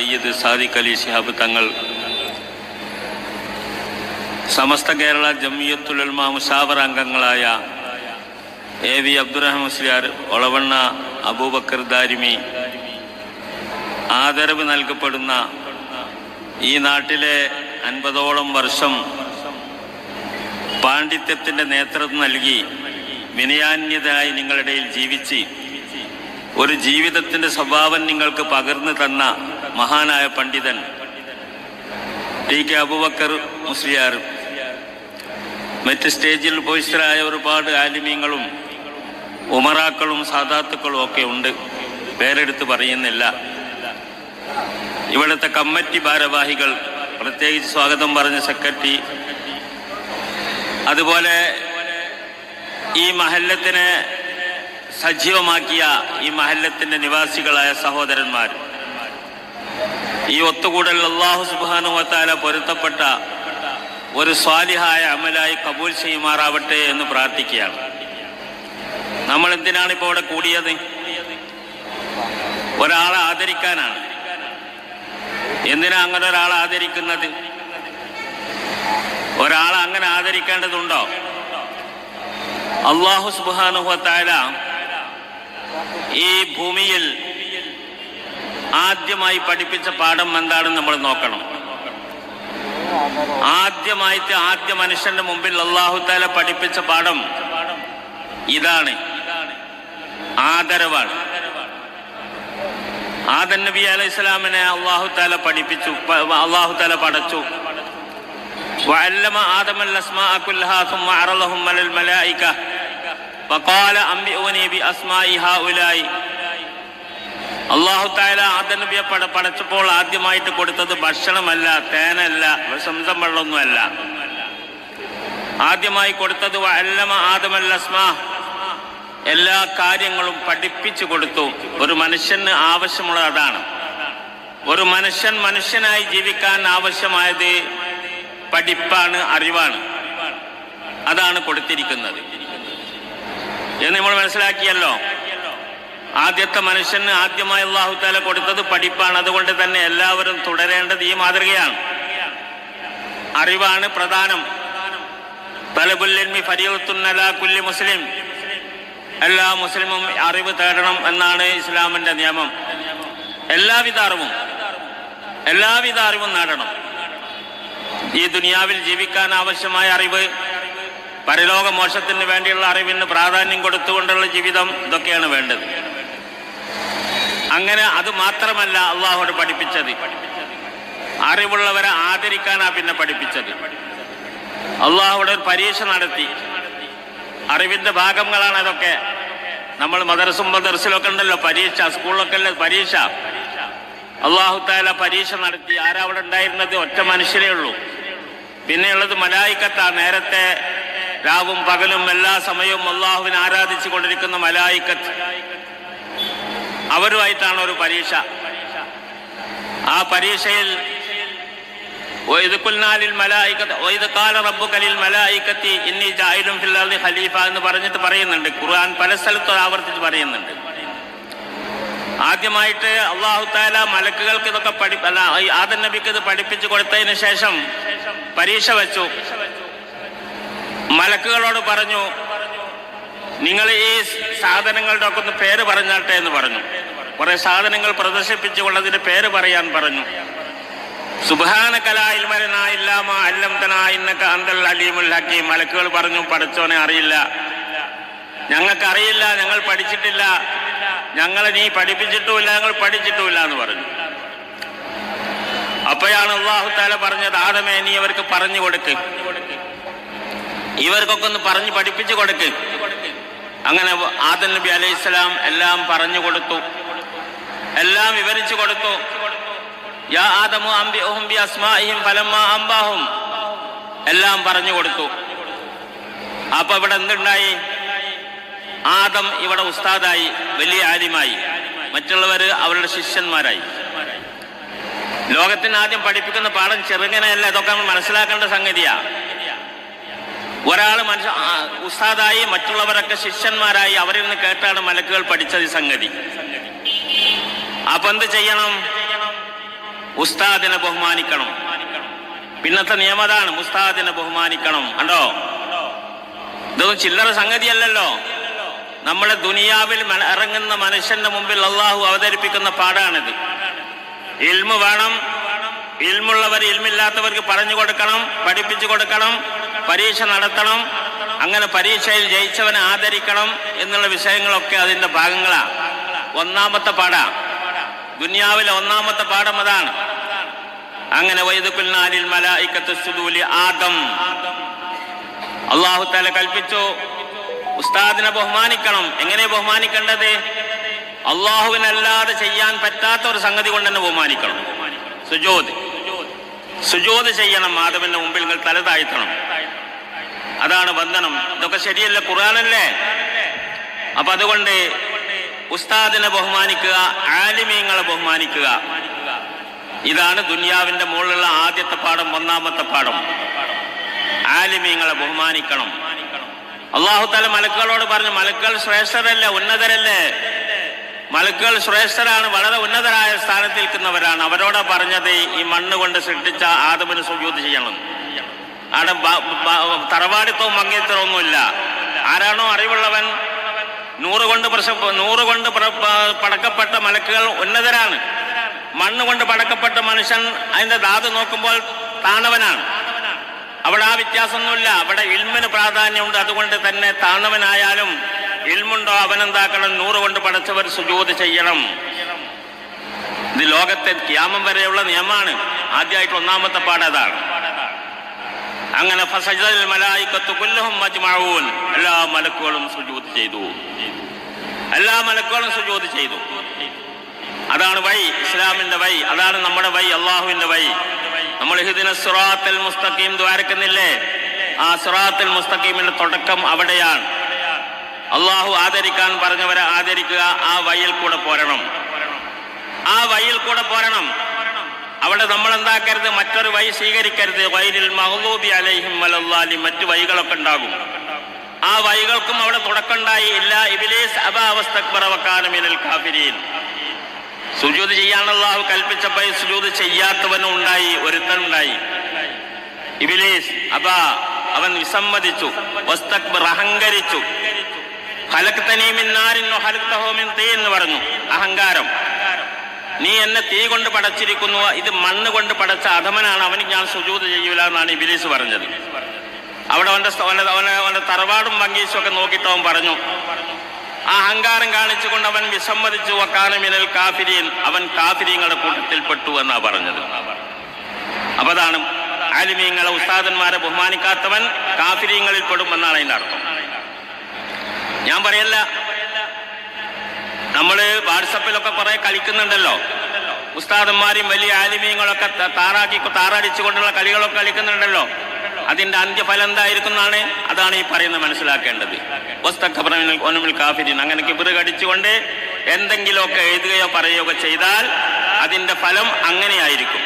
സയ്യിദ് സാദിഖ് അലി ശിഹാബ് തങ്ങൾ സമസ്ത കേരള ജമിയത്തുലമ മുഷാവർ അംഗങ്ങളായ A V Abdurahman Musliyar Olavanna Abubakar Darimi ആദരവ് നൽകപ്പെടുന്ന ഈ നാട്ടിലെ അൻപതോളം വർഷം പാണ്ഡിത്യത്തിന്റെ നേതൃത്വം നൽകി വിനയാന്യതയായി നിങ്ങളിടയിൽ ജീവിച്ച് ഒരു ജീവിതത്തിന്റെ സ്വഭാവം നിങ്ങൾക്ക് പകർന്നു തന്ന മഹാനായ പണ്ഡിതൻ ടി കെ അബുബക്കർ മുസ്ലിയാർ. മറ്റ് സ്റ്റേജിൽ പോയിസ്റ്ററായ ഒരുപാട് ആലിമീങ്ങളും ഉമറാക്കളും സാധാത്തുക്കളും ഒക്കെ ഉണ്ട്. പേരെടുത്ത് പറയുന്നില്ല. ഇവിടുത്തെ കമ്മിറ്റി ഭാരവാഹികൾ പ്രത്യേകിച്ച് സ്വാഗതം പറഞ്ഞ സെക്രട്ടറി. അതുപോലെ ഈ മഹല്ലത്തിനെ സജീവമാക്കിയ ഈ മഹല്ലത്തിന്റെ നിവാസികളായ സഹോദരന്മാർ. ഈ ഒത്തുകൂടൽ അള്ളാഹു സുബാനുവത്താല പൊരുത്തപ്പെട്ട ഒരു സ്വാലിഹായ അമലായി കബൂൽ ചെയ്യുമാറാവട്ടെ എന്ന് പ്രാർത്ഥിക്കുകയാണ്. നമ്മൾ എന്തിനാണ് ഇപ്പോൾ ഇവിടെ കൂടിയത്? ഒരാളെ ആദരിക്കാനാണ്. എന്തിനാ അങ്ങനെ ഒരാളെ ആദരിക്കുന്നത്? ഒരാളെ അങ്ങനെ ആദരിക്കേണ്ടതുണ്ടോ? അള്ളാഹു സുബാനുഹത്തായ ഈ ഭൂമിയിൽ ആദ്യമായി പഠിപ്പിച്ച പാഠം എന്താണെന്ന് നമ്മൾ നോക്കണം ആദ്യമായിട്ട് ആദ്യ മനുഷ്യന്റെ മുമ്പിൽ അള്ളാഹു താല പഠിപ്പിച്ച പാഠം ഇതാണ് ആദരവാണ് ആദൻ നബി അലൈഹി സ്വലാമിനെ അള്ളാഹു താല പഠിപ്പിച്ചു അള്ളാഹു താല പഠിച്ചു وعلم آدم الأسماء كلها ثم عرضهم على الملائكة وقال أنبئوني بأسماء هؤلاء അള്ളാഹു താല ആദം നബിയെ പട പടച്ചപ്പോൾ ആദ്യമായിട്ട് കൊടുത്തത് ഭക്ഷണമല്ല തേനല്ല സംസം വെള്ളമൊന്നുമല്ല. ആദ്യമായി കൊടുത്തത് അല്ലമ അസ്മാ. എല്ലാ കാര്യങ്ങളും പഠിപ്പിച്ചു കൊടുത്തു. ഒരു മനുഷ്യന് ആവശ്യമുള്ള അതാണ്. ഒരു മനുഷ്യൻ മനുഷ്യനായി ജീവിക്കാൻ ആവശ്യമായത് പഠിപ്പാണ് അറിവാണ്. അതാണ് കൊടുത്തിരിക്കുന്നത്. എന്ന് നമ്മൾ മനസ്സിലാക്കിയല്ലോ. ആദ്യത്തെ മനുഷ്യന് ആദ്യമായി അള്ളാഹു താല കൊടുത്തത് പഠിപ്പാണ്. അതുകൊണ്ട് തന്നെ എല്ലാവരും തുടരേണ്ടത് ഈ മാതൃകയാണ്. അറിവാണ് പ്രധാനം. തലബുല്ലി ഫരിയുത്തുന്നല കുല്ലി മുസ്ലിം. എല്ലാ മുസ്ലിമും അറിവ് തേടണം എന്നാണ് ഇസ്ലാമിന്റെ നിയമം. എല്ലാവിധ അറിവും എല്ലാവിധ അറിവും നേടണം. ഈ ദുനിയാവിൽ ജീവിക്കാൻ ആവശ്യമായ അറിവ് പരലോക മോക്ഷത്തിന് വേണ്ടിയുള്ള അറിവിന് പ്രാധാന്യം കൊടുത്തുകൊണ്ടുള്ള ജീവിതം ഇതൊക്കെയാണ് വേണ്ടത്. അങ്ങനെ അത് മാത്രമല്ല അള്ളാഹുട് പഠിപ്പിച്ചത്. അറിവുള്ളവരെ ആദരിക്കാനാ പിന്നെ പഠിപ്പിച്ചത്. അള്ളാഹുടെ ഒരു പരീക്ഷ നടത്തി. അറിവിന്റെ ഭാഗങ്ങളാണ് അതൊക്കെ. നമ്മൾ മദർസും മദർസിലൊക്കെ ഉണ്ടല്ലോ പരീക്ഷ സ്കൂളിലൊക്കെ അല്ലേ പരീക്ഷ. അള്ളാഹു താല പരീക്ഷ നടത്തി. ആരാ അവിടെ ഉണ്ടായിരുന്നത്? ഒറ്റ മനുഷ്യരേ ഉള്ളൂ. പിന്നെയുള്ളത് മലായിക്കത്താ. നേരത്തെ രാവും പകലും എല്ലാ സമയവും അള്ളാഹുവിനെ ആരാധിച്ചു കൊണ്ടിരിക്കുന്ന മലായിക്കത്ത്. അവരുമായിട്ടാണ് ഒരു പരീക്ഷ. ആ പരീക്ഷയിൽ ഖലീഫ എന്ന് പറഞ്ഞിട്ട് പറയുന്നുണ്ട്. ഖുർആൻ പല സ്ഥലത്തും ആവർത്തിച്ച് പറയുന്നുണ്ട്. ആദ്യമായിട്ട് അള്ളാഹു താല മലക്കുകൾക്ക് ഇതൊക്കെ പഠി അല്ല ആദൻ നബിക്ക് ഇത് പഠിപ്പിച്ചു കൊടുത്തതിന് ശേഷം പരീക്ഷ വെച്ചു. മലക്കുകളോട് പറഞ്ഞു നിങ്ങൾ ഈ സാധനങ്ങളുടെ ഒക്കെ ഒന്ന് പേര് പറഞ്ഞാട്ടെ എന്ന് പറഞ്ഞു. കുറെ സാധനങ്ങൾ പ്രദർശിപ്പിച്ചുകൊണ്ടതിന്റെ പേര് പറയാൻ പറഞ്ഞു. സുബാന കലായിൽമരനായില്ലാമ അലീമുൽ ഹക്കീം മലക്കുകൾ പറഞ്ഞു പഠിച്ചോനെ അറിയില്ല. ഞങ്ങൾക്കറിയില്ല ഞങ്ങൾ പഠിച്ചിട്ടില്ല. ഞങ്ങളെ നീ പഠിപ്പിച്ചിട്ടുമില്ല ഞങ്ങൾ പഠിച്ചിട്ടുമില്ല എന്ന് പറഞ്ഞു. അപ്പോഴാണ് അള്ളാഹു താല പറഞ്ഞത് ആദമേ നീ അവർക്ക് പറഞ്ഞു കൊടുക്ക്. ഇവർക്കൊക്കെ ഒന്ന് പറഞ്ഞു പഠിപ്പിച്ചു കൊടുക്ക്. അങ്ങനെ ആദം നബി അലൈഹി സ്വലാം എല്ലാം പറഞ്ഞു കൊടുത്തു. എല്ലാം വിവരിച്ചു കൊടുത്തു. യാ അംബാഹും. എല്ലാം പറഞ്ഞു കൊടുത്തു. അപ്പൊ ഇവിടെ എന്തുണ്ടായി? ആദം ഇവിടെ ഉസ്താദായി വലിയ ആലിമായി. മറ്റുള്ളവർ അവരുടെ ശിഷ്യന്മാരായി. ലോകത്തിന് ആദ്യം പഠിപ്പിക്കുന്ന പാഠം ചെറുങ്ങനെയല്ല ഇതൊക്കെ നമ്മൾ മനസ്സിലാക്കേണ്ട സംഗതിയാ. ഒരാൾ മനുഷ്യ ഉസ്താദായി മറ്റുള്ളവരൊക്കെ ശിഷ്യന്മാരായി അവരിൽ നിന്ന് കേട്ടാണ് മലക്കുകൾ പഠിച്ചത് സംഗതി. അപ്പൊ എന്ത് ചെയ്യണം? ഉസ്താദിനെ ബഹുമാനിക്കണം. പിന്നത്തെ നിയമതാണ് ഉസ്താദിനെ ബഹുമാനിക്കണം. കണ്ടോ? ഇതൊന്നും ചില്ലറ സംഗതിയല്ലല്ലോ. നമ്മളെ ദുനിയാവിൽ ഇറങ്ങുന്ന മനുഷ്യന്റെ മുമ്പിൽ അള്ളാഹു അവതരിപ്പിക്കുന്ന പാടാണിത് ഇൽമു വേണം. ഇൽമുള്ളവർ ഇൽമില്ലാത്തവർക്ക് പറഞ്ഞു കൊടുക്കണം പഠിപ്പിച്ചു കൊടുക്കണം. പരീക്ഷ നടത്തണം. അങ്ങനെ പരീക്ഷയിൽ ജയിച്ചവനെ ആദരിക്കണം എന്നുള്ള വിഷയങ്ങളൊക്കെ അതിന്റെ ഭാഗങ്ങളാണ് ഒന്നാമത്തെ പാടാ ദുനിയാവിലെ ഒന്നാമത്തെ പാഠം അതാണ്. അങ്ങനെ വൈദുക്കുൽനാലിൽ മലായിക്കത്ത് സുദൂലി ആദം. അള്ളാഹു തല കൽപ്പിച്ചു. ഉസ്താദിനെ ബഹുമാനിക്കണം. എങ്ങനെ ബഹുമാനിക്കേണ്ടത്? അള്ളാഹുവിനല്ലാതെ ചെയ്യാൻ പറ്റാത്ത ഒരു സംഗതി കൊണ്ട് തന്നെ ബഹുമാനിക്കണം. സുജോത് സുജോത് ചെയ്യണം. മാധവന്റെ മുമ്പിൽ നിങ്ങൾ തല താഴ്ത്തണം. അതാണ് ബന്ധനം. ഇതൊക്കെ ശരിയല്ല ഖുറാനല്ലേ അപ്പൊ അതുകൊണ്ട് ഉസ്താദിനെ ബഹുമാനിക്കുക ആലിമീങ്ങളെ ബഹുമാനിക്കുക. ഇതാണ് ദുനിയാവിന്റെ മുകളിലുള്ള ആദ്യത്തെ പാഠം ഒന്നാമത്തെ പാഠം. ആലിമീങ്ങളെ ബഹുമാനിക്കണം. അള്ളാഹു തല മലക്കുകളോട് പറഞ്ഞു മലക്കുകൾ ശ്രേഷ്ഠരല്ലേ ഉന്നതരല്ലേ? മലക്കുകൾ ശ്രേഷ്ഠരാണ് വളരെ ഉന്നതരായ സ്ഥാനത്തിൽ നിൽക്കുന്നവരാണ്. അവരോടാ പറഞ്ഞത് ഈ മണ്ണ് കൊണ്ട് സൃഷ്ടിച്ച ആദമിന് സുജൂത് ചെയ്യണം. അവിടെ തറവാടിത്തവും മങ്ങേത്തരമൊന്നുമില്ല ആരാണോ അറിവുള്ളവൻ നൂറ് കൊണ്ട് പ്രശ നൂറ് കൊണ്ട് പടക്കപ്പെട്ട മലക്കുകൾ ഉന്നതരാണ്. മണ്ണ് കൊണ്ട് പടക്കപ്പെട്ട മനുഷ്യൻ അതിന്റെ ധാതു നോക്കുമ്പോൾ താണവനാണ്. അവിടെ ആ വ്യത്യാസമൊന്നുമില്ല. അവിടെ ഇൽമിന് പ്രാധാന്യമുണ്ട്. അതുകൊണ്ട് തന്നെ താണവനായാലും ഇൽമുണ്ടോ അവനെന്താക്കണം? നൂറ് കൊണ്ട് പടച്ചവർ സുജൂത് ചെയ്യണം. ഇത് ലോകത്തെ ക്യാമം വരെയുള്ള നിയമമാണ്. ആദ്യമായിട്ട് ഒന്നാമത്തെ പാഠതാണ് അങ്ങനെ എല്ലാ മലക്കുകളും സുജൂത് ചെയ്തു. എല്ലാ മലക്കുകളും സുജൂത് ചെയ്തു. അതാണ് വൈ ഇസ്ലാമിന്റെ വൈ അതാണ് നമ്മുടെ വൈ അള്ളാഹുവിന്റെ വൈ നമ്മൾ ഹിദിന മുസ്തഖീം ദ്വാരക്കുന്നില്ലേ? ആ സുറാത്തൽ മുസ്തഖീമിന്റെ തുടക്കം അവിടെയാണ്. അള്ളാഹു ആദരിക്കാൻ പറഞ്ഞവരെ ആദരിക്കുക ആ വഴിയിൽ കൂടെ പോരണം. ആ വഴിയിൽ കൂടെ പോരണം. അവിടെ നമ്മൾ എന്താക്കരുത് മറ്റൊരു വഴി സ്വീകരിക്കരുത്. വൈരിൽ മഹദൂബി അലൈഹിം വലല്ലാലി മറ്റു വഴികളൊക്കെ ഉണ്ടാകും. ആ വഴികൾക്കും അവിടെ തുടക്കമുണ്ടായി. ഇല്ല ഇബിലീസ് അബാവസ്തക്ബറവക്കാനമിനൽ കാഫിരീൻ. സുജൂത് ചെയ്യാൻ അള്ളാഹു കൽപ്പിച്ചപ്പോൾ സുജൂത് ചെയ്യാത്തവനും ഉണ്ടായി ഒരുത്തനുണ്ടായി. ഇബിലീസ് അബാ അവൻ വിസമ്മതിച്ചു. വസ്തക്ബർ അഹങ്കരിച്ചു. ഹലക്തനീമിൻ നാരിൻ ഹലക്തഹോമിൻ തീ എന്ന് പറഞ്ഞു. അഹങ്കാരം. നീ എന്നെ തീ കൊണ്ട് പടച്ചിരിക്കുന്നു. ഇത് മണ്ണ് കൊണ്ട് പടച്ച അധമനാണ്. അവന് ഞാൻ സുജൂത് ചെയ്യൂല എന്നാണ് ഇബിലീസ് പറഞ്ഞത്. അവിടെ അവന്റെ അവന്റെ തറവാടും വങ്കീസും ഒക്കെ നോക്കിയിട്ട് അവൻ പറഞ്ഞു ആ അഹങ്കാരം കാണിച്ചുകൊണ്ട് അവൻ വിസമ്മതിച്ചു. വക്കാനമിനൽ കാഫിരിയൻ അവൻ കാഫിരിയങ്ങളുടെ കൂട്ടത്തിൽപ്പെട്ടു എന്നാ പറഞ്ഞത്. അപ്പൊ അതാണ് ആലിമീങ്ങളെ ഉസ്താദന്മാരെ ബഹുമാനിക്കാത്തവൻ കാഫിരീങ്ങളിൽ പെടും എന്നാണ് അതിന്റെ അർത്ഥം. ഞാൻ പറയല്ല നമ്മൾ വാട്സപ്പിലൊക്കെ കുറെ കളിക്കുന്നുണ്ടല്ലോ. ഉസ്താദന്മാരും വലിയ ആലിമീങ്ങളൊക്കെ താറാക്കി താറടിച്ചുകൊണ്ടുള്ള കളികളൊക്കെ കളിക്കുന്നുണ്ടല്ലോ. അതിന്റെ അന്ത്യഫലം എന്തായിരിക്കും എന്നാണ് അതാണ് ഈ പറയുന്നത് മനസ്സിലാക്കേണ്ടത്. വസ്തഖബറമിനൽ കാഫിരിൻ. അങ്ങനെ കിബിറ് കടിച്ചുകൊണ്ട് എന്തെങ്കിലുമൊക്കെ എഴുതുകയോ പറയുകയോ ചെയ്താൽ അതിന്റെ ഫലം അങ്ങനെയായിരിക്കും